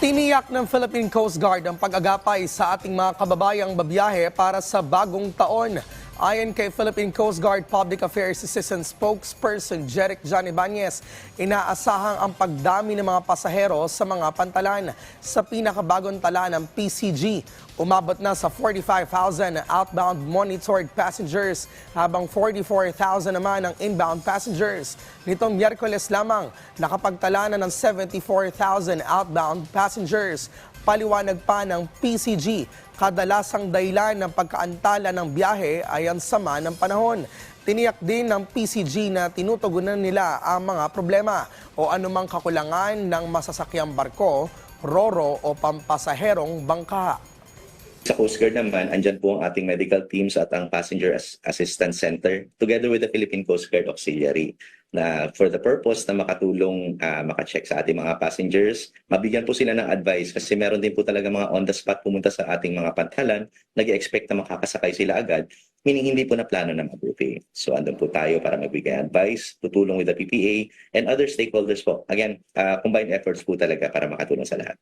Tiniyak ng Philippine Coast Guard ang pag-agapay sa ating mga kababayang babiyahe para sa bagong taon. Ayon kay Philippine Coast Guard Public Affairs Assistant Spokesperson Jeric John Ibanez, inaasahang ang pagdami ng mga pasahero sa mga pantalan. Sa pinakabagong tala ng PCG, umabot na sa 45,000 outbound monitored passengers habang 44,000 naman ang inbound passengers. Nitong Miyerkules lamang, nakapagtala na ng 74,000 outbound passengers. Paliwanag pa ng PCG, kadalasang dahilan ng pagkaantala ng biyahe ay ang sama ng panahon. Tiniyak din ng PCG na tinutugunan nila ang mga problema o anumang kakulangan ng masasakyang barko, roro o pampasaherong bangka. Sa Coast Guard naman, andyan po ang ating medical teams at ang Passenger As- Assistance Center together with the Philippine Coast Guard Auxiliary na for the purpose na makatulong, ah, makacheck sa ating mga passengers, mabigyan po sila ng advice kasi meron din po talaga mga on the spot pumunta sa ating mga pantalan, nag expect na makakasakay sila agad, meaning hindi po na plano na mag-booking. So andun po tayo para magbigay advice, tutulong with the PPA and other stakeholders po. Again, ah, combined efforts po talaga para makatulong sa lahat.